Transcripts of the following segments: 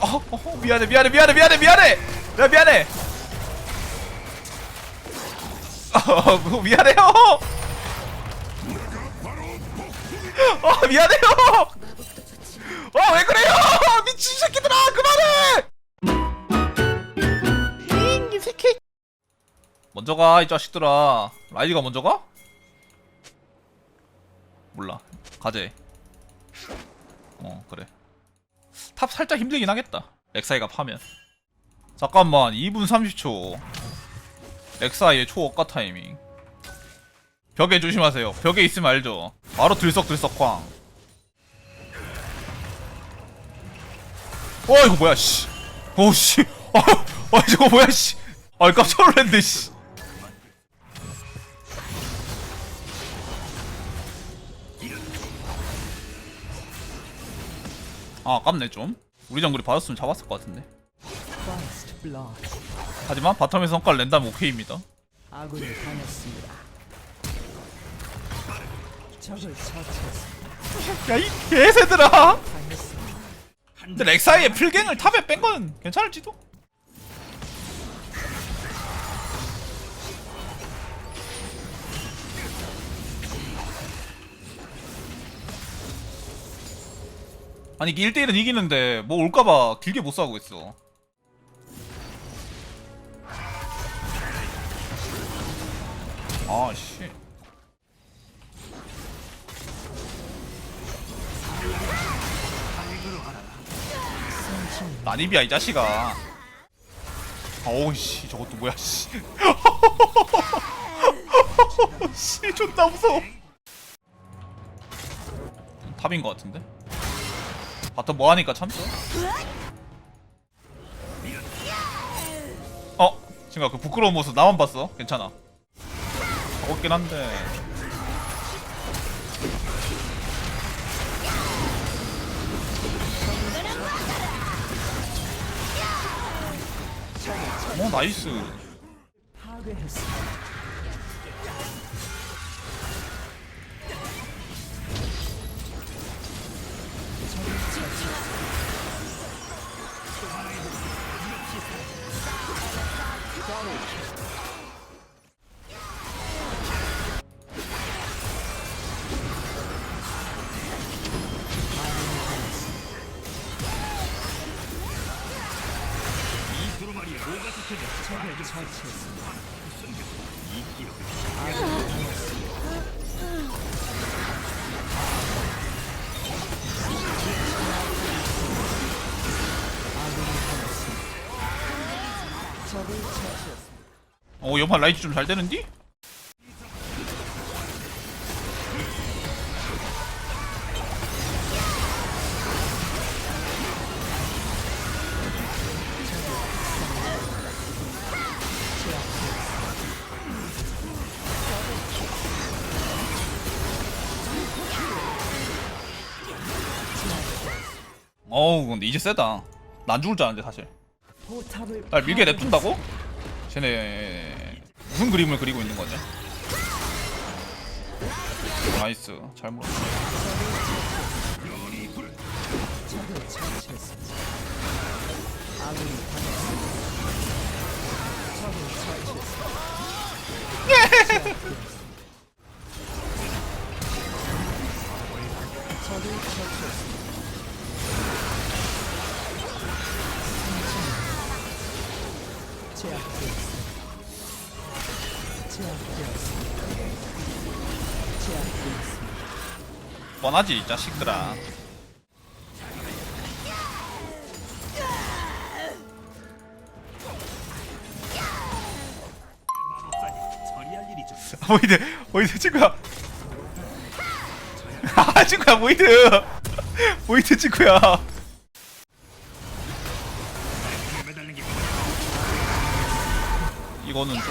어, 어, 미안해, 미안해, 미안해, 미안해, 미안해. 야, 미안해. 어, 뭐, 미안해요. 어, 미안해요. 어, 왜 그래요? 미친 새끼들아, 그만해. 이 새끼. 먼저 가, 이 자식들아. 라이디가 먼저 가? 몰라. 가재. 어, 그래. 탑 살짝 힘들긴 하겠다. 렉사이가 파면. 잠깐만, 2분 30초. 렉사이의 초억가 타이밍. 벽에 조심하세요. 벽에 있으면 알죠. 바로 들썩들썩 광. 어, 이거 뭐야, 씨. 어, 씨. 어, 어, 이거 뭐야, 씨. 아, 깜짝 놀랐네, 씨. 아, 아깝네, 좀. 우리 정글이 받았으면 잡았을 것 같은데. 하지만 바텀의 성과 랜담 오케이입니다. 아군이 당했습니다. 적을 처치했습니다. 야, 이 개새들아! 당했습니다. 근데 렉사이의 풀갱을 탑에 뺀 건 괜찮을지도? 아니 이게 1대1은 이기는데 뭐 올까봐 길게 못 싸우고 있어. 아씨. 난입이야 이 자식아 어우씨 저것도 뭐야 씨. 씨 존나 무서워. 탑인 것 같은데 바텀 뭐하니까 참죠 어 친구야 그 부끄러운 모습 나만 봤어. 괜찮아. 적었긴 한데. 어 나이스 적 어 연말 라이트 좀 잘 되는디? 어우 근데 이제 세다 난 죽을 줄 알았는데 사실 날 밀게 냅둔다고? 쟤네 무슨 그림을 그리고 있는 거지? 나이스 잘 물었어. 제압되었습니다. 뻔하지 이 자식들아. 아, 모이드 모이드 친구야. 아 친구야 모이드. 모이드 친구야. 이거는 좀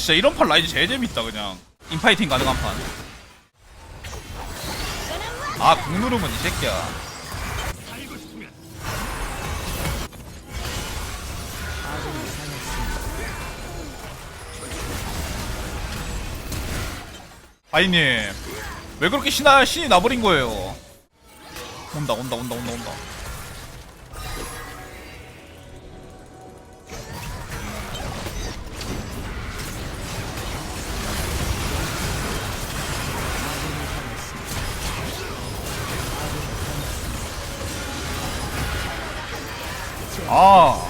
진짜 이런 판 라이즈 제일 재밌다 그냥. 인파이팅 가능한 판아궁 누르면 이 새끼야. 아군이 당했습니다. 아이님 왜 그렇게 신나 신이 나버린 거예요? 온다 온다 온다 온다 온다 아.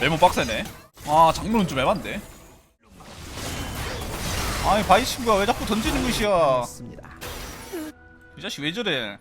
메모 빡세네. 아 장르는 좀 애반데. 아이 바이 친구야. 왜 자꾸 던지는 것이야. 이 자식 왜 저래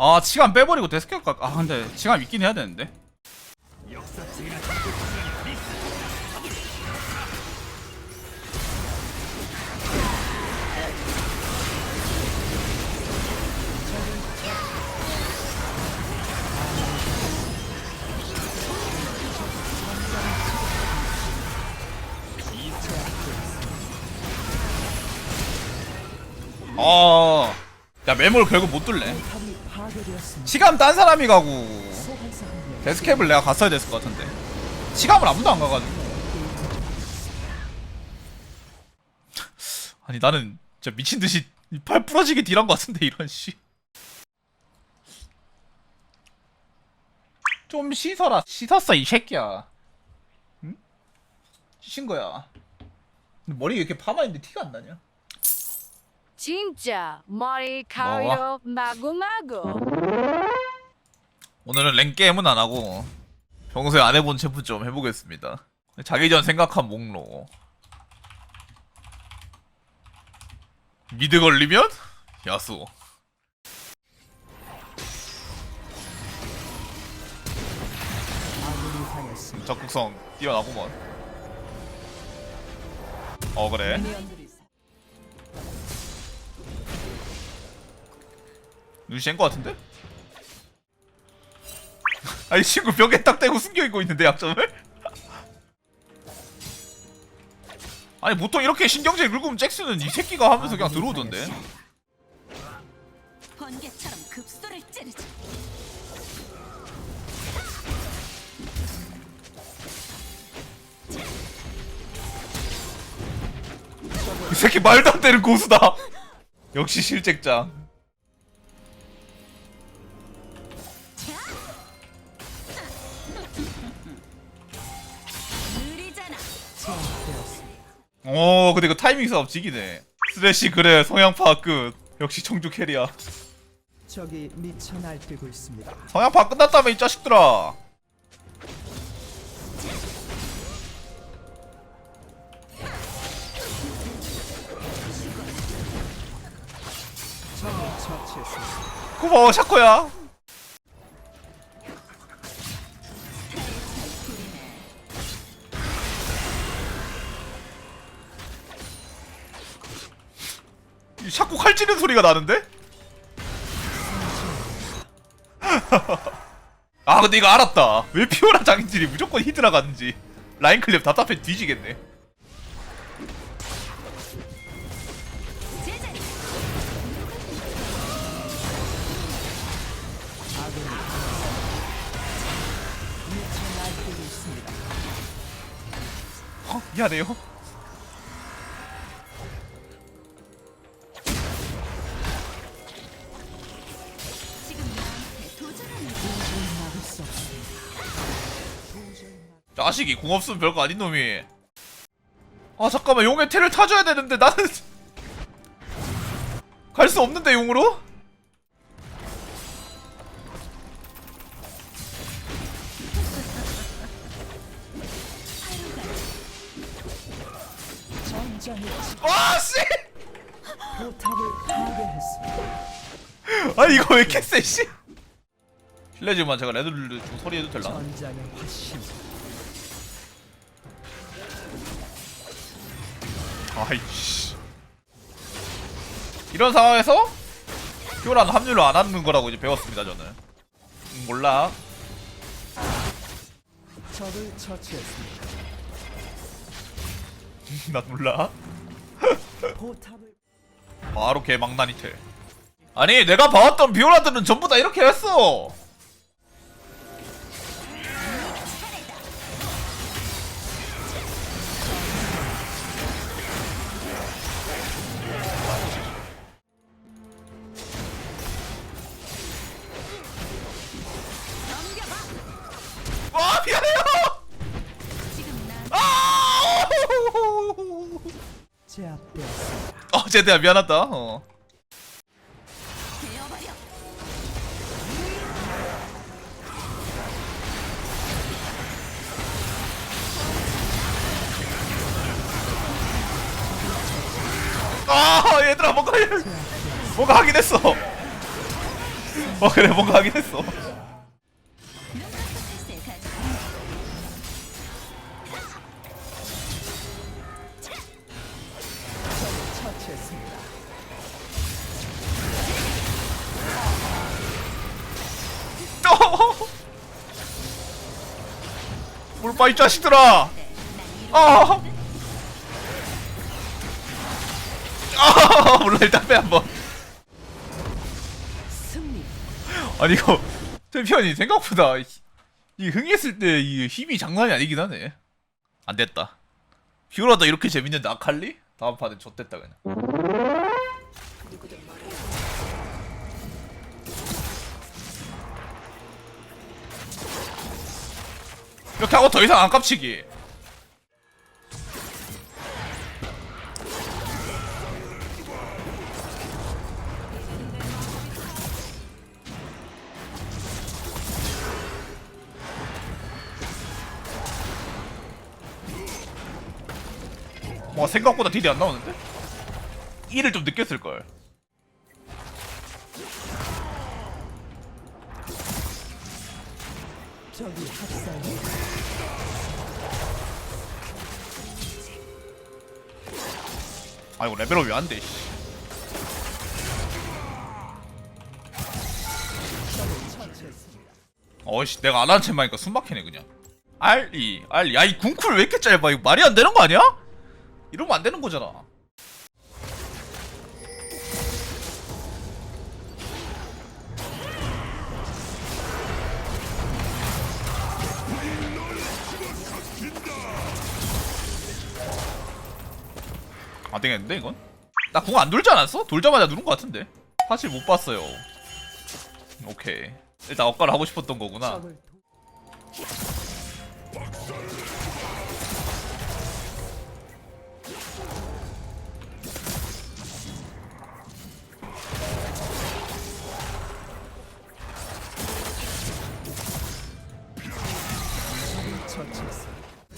아 치감 빼버리고 데스켓 갈 아, 근데 치감 있긴 해야 되는데. 아, 야 메모를 결국 못 뚫네. 치감 딴 사람이 가고. 데스캡을 내가 갔어야 됐을 것 같은데. 치감을 아무도 안 가가지고. 아니 나는 진짜 미친 듯이 이팔 부러지게 딜한 것 같은데 이런 씨. 좀 씻어라. 씻었어 이 새끼야. 응? 씻은 거야. 근데 머리 왜 이렇게 파마 있는데 티가 안 나냐? 진짜 머리 가려 마구마구 오늘은 랭 게임은 안 하고 평소에 안 해본 챔프 좀 해보겠습니다. 자기 전 생각한 목록. 미드 걸리면 야수. 적극성 뛰어나구먼. 어 그래. 미니언들이 눈시인 것 같은데? 아이 친구 벽에 딱 대고 숨겨 있고 있는데 약점을? 아니 보통 이렇게 신경질 긁으면 잭스는 이 새끼가 하면서 그냥 들어오던데. 번개처럼 급소를 찌르지. 이 새끼 말도 안 되는 고수다. 역시 실직장. 오 근데 그 타이밍 싸움 지기네. 쓰레쉬 그래 성향 파악 끝. 역시 청주 캐리야. 적이 미쳐 날뛰고 있습니다. 성향 파악 끝났다며 이 자식들아. 처치했습니다. 고마워 샤코야. 소리가 나는데? 아 근데 이거 알았다. 왜 피오라 장인들이 무조건 히드라 가는지 라인 클랩 답답해 뒤지겠네. 미안해요. 자식이 궁 없으면 별거 아닌 놈이. 아 잠깐만 용의 테를 타줘야 되는데 나는 갈 수 없는데 용으로? 와 씨! 포탑을 파괴했습니다. 아니 이거 왜 이렇게 세 씨? 실례지만 제가 레드를 좀 소리해도 될라 아이씨. 이런 상황에서 큐란 합류를 안 하는 거라고 이제 배웠습니다 저는. 음, 몰라. 적을 처치했습니다. 난 몰라. 포탑을 바로 개망나니테 아니 내가 봐왔던 비오라들은 전부 다 이렇게 했어 어, 제대야 미안하다. 어. 아, 얘들아 뭔가 뭔가 하긴 했어. 어 그래 뭔가 하긴 했어. 이 자식들아. 아. 아, 몰라 일단 빼 한번. 아니 이거 챔피언이 생각보다 이- 이 흥했을 때 이 힘이 장난이 아니긴 하네. 안 됐다. 퓨어도 이렇게 재밌는데 아칼리? 다음 판에 좆됐다 그냥. 이렇게 하고 더 이상 안 깝치기. 와 생각보다 딜이 안 나오는데? 1을 좀 쓸걸 적이 학살이 아이고 레벨업 왜 안돼 적을 처치했습니다. 어이씨 내가 안 하는 챔 하니까 숨 막히네 그냥. 알리 알리. 야이 궁쿨 왜 이렇게 짧아? 이거 말이 안 되는 거 아니야? 이러면 안 되는 거잖아 안 되겠는데 이건? 나 궁 안 돌지 않았어? 돌자마자 누른 거 같은데 사실 못 봤어요 오케이 일단 엇가를 하고 싶었던 거구나.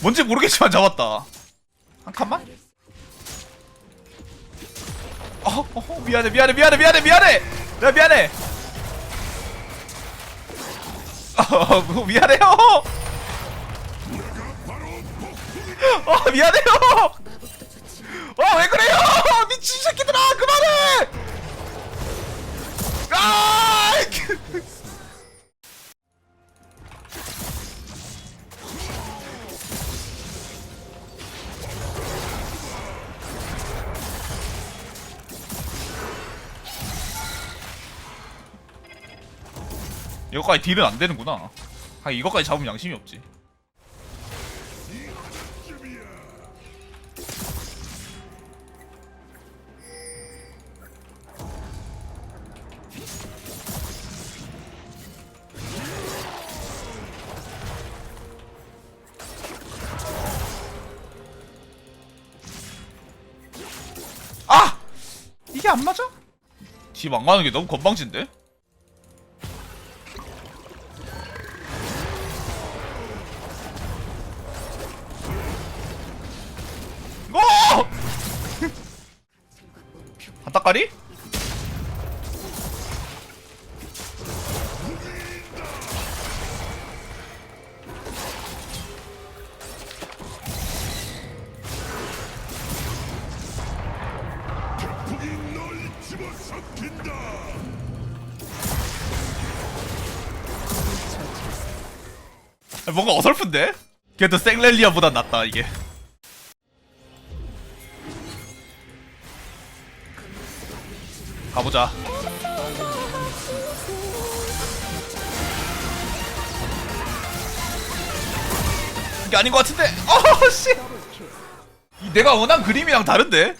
뭔지 모르겠지만 잡았다. 어, 어, 미안해, 미안해, 미안해, 미안해, 미안해. 내가 미안해. 어, 뭐 미안해요. 어, 미안해요. 이거까지 딜은 안 되는구나. 아, 이거까지 잡으면 양심이 없지. 아! 이게 안 맞아? 집 안 가는 게 너무 건방진데? 뭔가 어설픈데? 걔도 생렐리아보단 낫다 이게. 가보자. 이게 아닌 것 같은데? 어씨! 이 내가 원한 그림이랑 다른데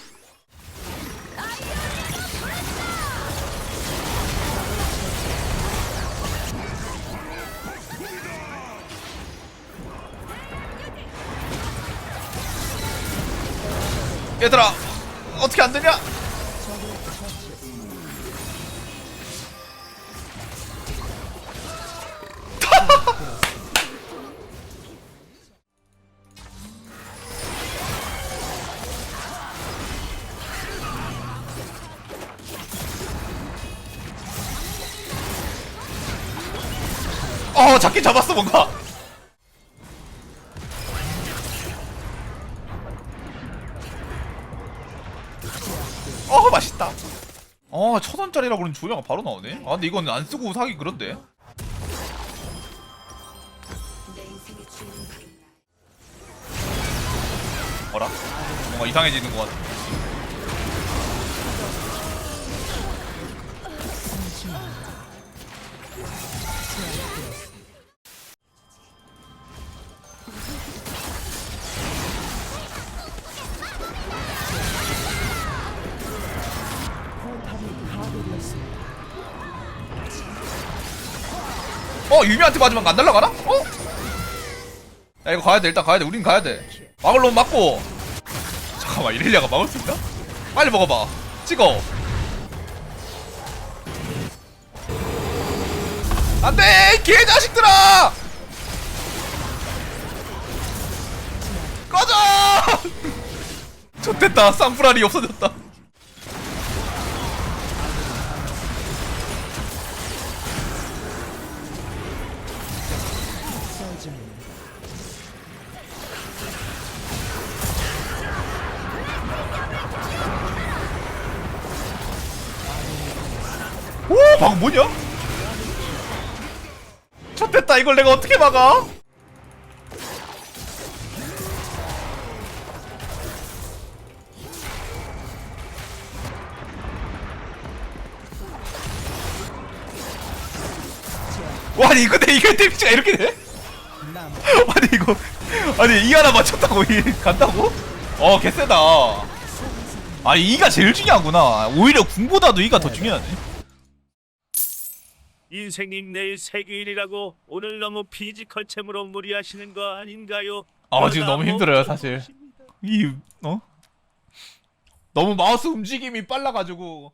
얘들아 어떻게 안 되냐? 어 잡긴 잡았어 뭔가 어 맛있다. 어 천원짜리라 그러는 조명가 바로 나오네? 아 근데 이건 안 쓰고 사기 그런데? 어라? 뭔가 이상해지는 것 같아 어 유미한테 맞으면 안 날라가나? 어? 야 이거 가야돼. 일단 가야돼. 우린 가야돼. 막을 놈 맞고. 잠깐만 이렐리아가 막을 수 있나? 빨리 먹어봐. 찍어. 안돼! 개자식들아! 꺼져! 좋됐다. 쌍프라리 없어졌다 뭐냐? 좋됐다 이걸 내가 어떻게 막아? 와 아니 근데 이게 데미지가 이렇게 돼? 남 아니 이거 아니 이 하나 맞췄다고 이 간다고? 어 개쎄다 아니 이가 제일 중요하구나 오히려 궁보다도 이가 더 중요하네 인생님 내일 세계일이라고 오늘 너무 피지컬 챔으로 무리하시는 거 아닌가요? 아 지금 너무 힘들어요 뭐 사실 보십니다. 이 어? 너무 마우스 움직임이 빨라가지고